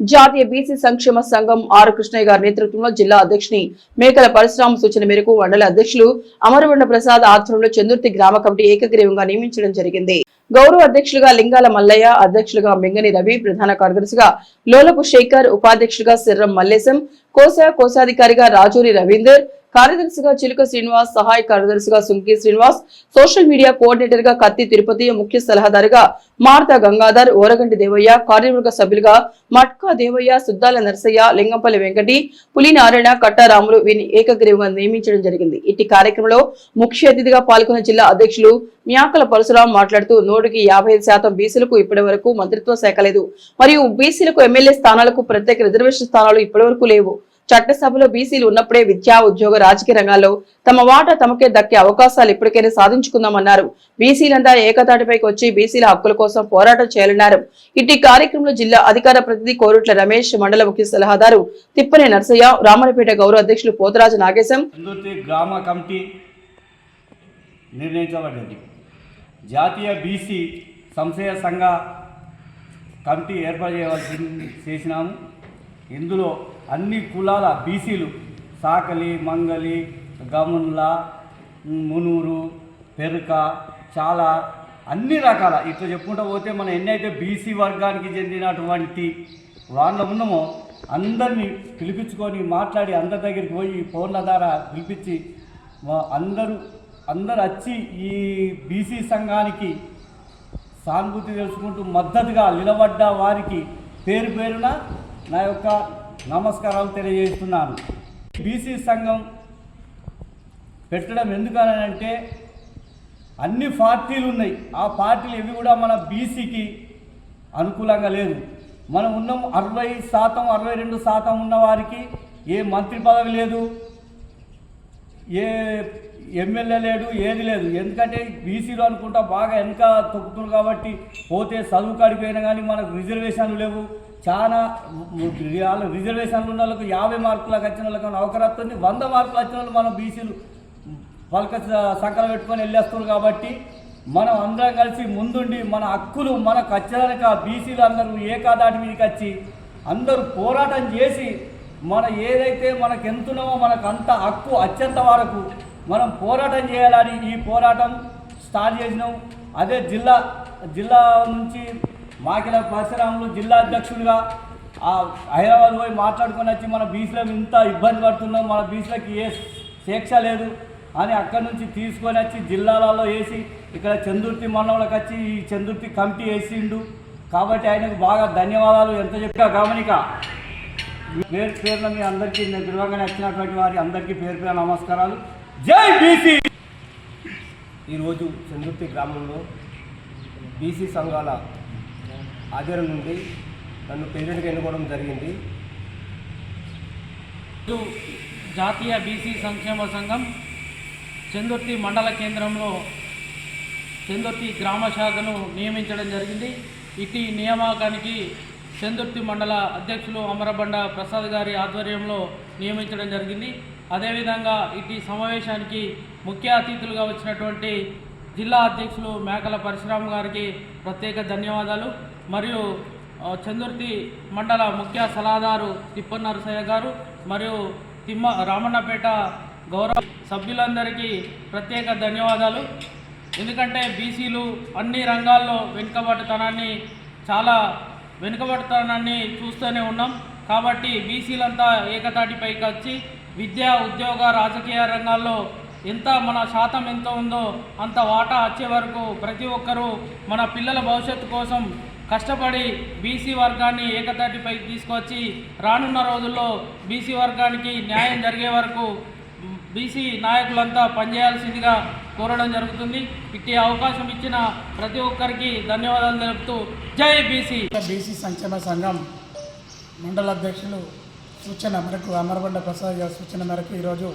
జాతీయ బీసీ సంక్షేమ సంఘం ఆర్ కృష్ణయ్య గారి నేతృత్వంలో జిల్లా అధ్యక్షుని మేకల పరశురామ సూచన మేరకు మండల అధ్యక్షులు అమరవండ ప్రసాద్ ఆధ్వర్యంలో చందుర్తి గ్రామ కమిటీ ఏకగ్రీవంగా నియమించడం జరిగింది. గౌరవ అధ్యక్షులుగా లింగాల మల్లయ్య అధ్యక్షులుగా మింగని రవి ప్రధాన కార్యదర్శిగా లోలపు శేఖర్ ఉపాధ్యక్షులుగా సిర్రం మల్లేశం కోశా కోశాధికారిగా రాజూరి రవీందర్ కార్యదర్శిగా చిలుక శ్రీనివాస్ సహాయ కార్యదర్శిగా సుంకి శ్రీనివాస్ సోషల్ మీడియా కోఆర్డినేటర్గా కత్తి తిరుపతి ముఖ్య సలహాదారుగా మార్తా గంగాధర్ ఓరగంటి దేవయ్య కార్యవర్గ సభ్యులుగా మట్కా దేవయ్య సుద్దాల నర్సయ్య లింగంపల్లి వెంకటి పులి నారాయణ కట్టారాములు వీరిని ఏకగ్రీవంగా నియమించడం జరిగింది. ఇట్టి కార్యక్రమంలో ముఖ్య అతిథిగా పాల్గొన్న జిల్లా అధ్యక్షులు మ్యాకల పరశురాం మాట్లాడుతూ నూటికి యాభై శాతం బీసీలకు ఇప్పటి వరకు మంత్రిత్వ శాఖ లేదు. మరియు బీసీలకు ఎమ్మెల్యే స్థానాలకు ప్రత్యేక రిజర్వేషన్ స్థానాలు ఇప్పటి వరకు లేవు. చట్టసభలో బీసీలు ఉన్నప్పుడే విద్యా ఉద్యోగ రాజకీయ రంగాల్లో తమ వాటా తమకే దక్కే అవకాశాలు ఇప్పటికైనా సాధించుకుందామన్నారు. బీసీలంతా ఏకతాటిపైకి వచ్చి బీసీల హక్కుల కోసం పోరాటం చేయాలన్నారు. ఇట్టి కార్యక్రమంలో జిల్లా అధికార ప్రతినిధి కోరుట్ల రమేష్ మండల ముఖ్య సలహాదారు తిప్పని నర్సయ్య రామనపేట గౌరవ అధ్యక్షులు పోతరాజు నాగేశం. గ్రామ కమిటీ నిర్ణయించబడింది. జాతీయ బీసీ సంశయ సంఘ కమిటీ ఏర్పాటు చేయవలసి చేసినాము. ఇందులో అన్ని కులాల బీసీలు సాకలి మంగలి గమున్ల మునూరు పెరుక చాలా అన్ని రకాల. ఇట్లా చెప్పుకుంటూ పోతే మనం ఎన్నైతే బీసీ వర్గానికి చెందినటువంటి వాళ్ళ ఉన్నామో అందరినీ పిలిపించుకొని మాట్లాడి అందరి దగ్గరికి పోయి ఫోన్ల ద్వారా పిలిపించి అందరూ అందరు వచ్చి ఈ బీసీ సంఘానికి సానుభూతి తెలుసుకుంటూ మద్దతుగా నిలబడ్డ వారికి పేరు పేరున నా యొక్క నమస్కారాలు తెలియజేస్తున్నాను. బీసీ సంఘం పెట్టడం ఎందుకనంటే అన్ని పార్టీలు ఉన్నాయి. ఆ పార్టీలు ఇవి కూడా మన బీసీకి అనుకూలంగా లేదు. మనం ఉన్నాం అరవై శాతం అరవై రెండు శాతం ఉన్న వారికి ఏ మంత్రి పదవి లేదు ఏ ఎమ్మెల్యే లేడు ఏది లేదు. ఎందుకంటే బీసీలు అనుకుంటా బాగా వెనక తొక్కుతున్నారు కాబట్టి పోతే చదువు కాడిపోయినా కానీ మనకు రిజర్వేషన్లు లేవు. చాలా వాళ్ళ రిజర్వేషన్లు ఉన్న వాళ్ళకు యాభై మార్కులకు వచ్చిన వాళ్ళకి అవకరత్తుంది వస్తుంది వంద మార్కులు వచ్చిన వాళ్ళు మనం బీసీలు పలక సంకలం పెట్టుకొని వెళ్ళేస్తున్నారు కాబట్టి మనం అందరం కలిసి ముందుండి మన హక్కులు మనకు వచ్చేదానికి బీసీలు అందరూ ఏకాదాటి మీదకి వచ్చి అందరూ పోరాటం చేసి మన ఏదైతే మనకు ఎంతున్నామో మనకు అంత హక్కు అత్యంత వరకు మనం పోరాటం చేయాలని ఈ పోరాటం స్టార్ట్ చేసినాం. అదే జిల్లా జిల్లా నుంచి మాకిల పరశురాములు జిల్లా అధ్యక్షుడిగా ఆ హైదరాబాద్ పోయి మాట్లాడుకొని వచ్చి మన బీచ్లో ఇంత ఇబ్బంది పడుతున్నాం మన బీచ్లకి ఏ శిక్ష లేదు అని అక్కడి నుంచి తీసుకొని వచ్చి జిల్లాలలో వేసి ఇక్కడ చందుర్తి మండలంలోకి వచ్చి ఈ చందుర్తి కమిటీ వేసిండు. కాబట్టి ఆయనకు బాగా ధన్యవాదాలు. ఎంత చెప్పా గమనిక. పేరు పేరున మీ అందరికీ నేను పిలవగానే వచ్చినటువంటి వారి అందరికీ పేరు పేరు నమస్కారాలు. జై బీసీ! ఈరోజు చందుర్తి గ్రామంలో బీసీ సంఘాల ఆధ్వర్యం నుండి నన్ను ప్రెసిడెంట్గా ఎన్నుకోవడం జరిగింది. జాతీయ బీసీ సంక్షేమ సంఘం చందుర్తి మండల కేంద్రంలో చందుర్తి గ్రామ శాఖను నియమించడం జరిగింది. ఇటీ నియామకానికి చందుర్తి మండల అధ్యక్షులు అమరబండ ప్రసాద్ గారి ఆధ్వర్యంలో నియమించడం జరిగింది. అదేవిధంగా ఇటీ సమావేశానికి ముఖ్య అతిథులుగా వచ్చినటువంటి జిల్లా అధ్యక్షులు మేకల పరశురామ్ గారికి ప్రత్యేక ధన్యవాదాలు. మరియు చందుర్తి మండల ముఖ్య సలహాదారు తిప్పన్ నరసయ్య గారు మరియు తిమ్మ రామన్నపేట గౌరవ సభ్యులందరికీ ప్రత్యేక ధన్యవాదాలు. ఎందుకంటే బీసీలు అన్ని రంగాల్లో వెనుకబడితనాన్ని చాలా వెనుకబడితనాన్ని చూస్తూనే ఉన్నాం. కాబట్టి బీసీలంతా ఏకతాటిపైకి వచ్చి విద్యా ఉద్యోగ రాజకీయ రంగాల్లో ఎంత మన శాతం ఎంత ఉందో అంత వాటా వచ్చే వరకు ప్రతి ఒక్కరూ మన పిల్లల భవిష్యత్తు కోసం కష్టపడి బీసీ వర్గాన్ని ఏకతాటిపై తీసుకొచ్చి రానున్న రోజుల్లో బీసీ వర్గానికి న్యాయం జరిగే వరకు బీసీ నాయకులంతా పనిచేయాల్సిందిగా కోరడం జరుగుతుంది. ఇట్టి అవకాశం ఇచ్చిన ప్రతి ఒక్కరికి ధన్యవాదాలు తెలుపుతూ జై బీసీ. బీసీ సంక్షేమ సంఘం మండల అధ్యక్షులు సూచన మేరకు అమరబండ ప్రసాద్ గారి సూచన మేరకు ఈరోజు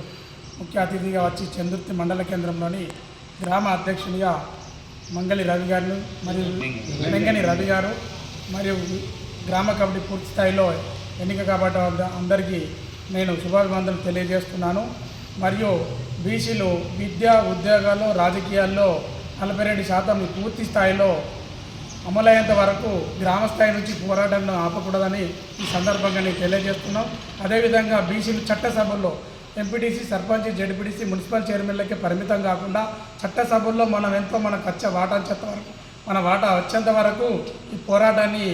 ముఖ్య అతిథిగా వచ్చి చందుర్తి మండల కేంద్రంలోని గ్రామ అధ్యక్షునిగా మంగళి రవి గారు మరియు వెంగని రవి గారు మరియు గ్రామ కమిటీ పూర్తి స్థాయిలో ఎన్నిక కాబట్టి అందరికీ నేను శుభాభివందనలు తెలియజేస్తున్నాను. మరియు బీసీలు విద్య ఉద్యోగాలు రాజకీయాల్లో నలభై రెండు శాతం పూర్తి స్థాయిలో అమలయ్యేంత వరకు గ్రామస్థాయి నుంచి పోరాటాన్ని ఆపకూడదని ఈ సందర్భంగా నేను తెలియజేస్తున్నాం. అదేవిధంగా బీసీలు చట్టసభల్లో ఎంపీటీసీ సర్పంచ్ జడ్పీటీసీ మున్సిపల్ చైర్మన్లకే పరిమితం కాకుండా చట్టసభల్లో మనం ఎంతో మనకు వచ్చే వాటా అని వరకు మన వాటా వచ్చేంత వరకు ఈ పోరాటాన్ని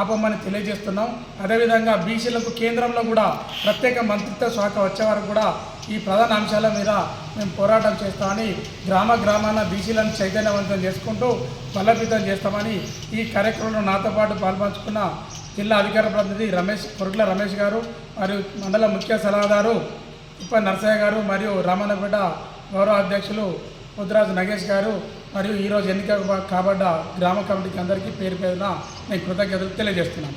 ఆపమని తెలియజేస్తున్నాం. అదేవిధంగా బీసీలకు కేంద్రంలో కూడా ప్రత్యేక మంత్రిత్వ శాఖ వచ్చే వరకు కూడా ఈ ప్రధాన అంశాల మీద మేము పోరాటం చేస్తామని గ్రామ గ్రామాన బీసీలను చైతన్యవంతం చేసుకుంటూ బలోపేతం చేస్తామని ఈ కార్యక్రమంలో నాతో పాటు పాల్పంచుకున్న జిల్లా అధికార ప్రతినిధి రమేష్ కొరుకుల రమేష్ గారు మరియు మండల ముఖ్య సలహాదారు ఉప్ప నరసయ్య గారు మరియు రామన్నపేట గౌరవ అధ్యక్షులు ముద్రాజు నగేష్ గారు మరియు ఈరోజు ఎన్నిక కాబడ్డ గ్రామ కమిటీకి అందరికీ పేరు పేరున నేను కృతజ్ఞతలు తెలియజేస్తున్నాను.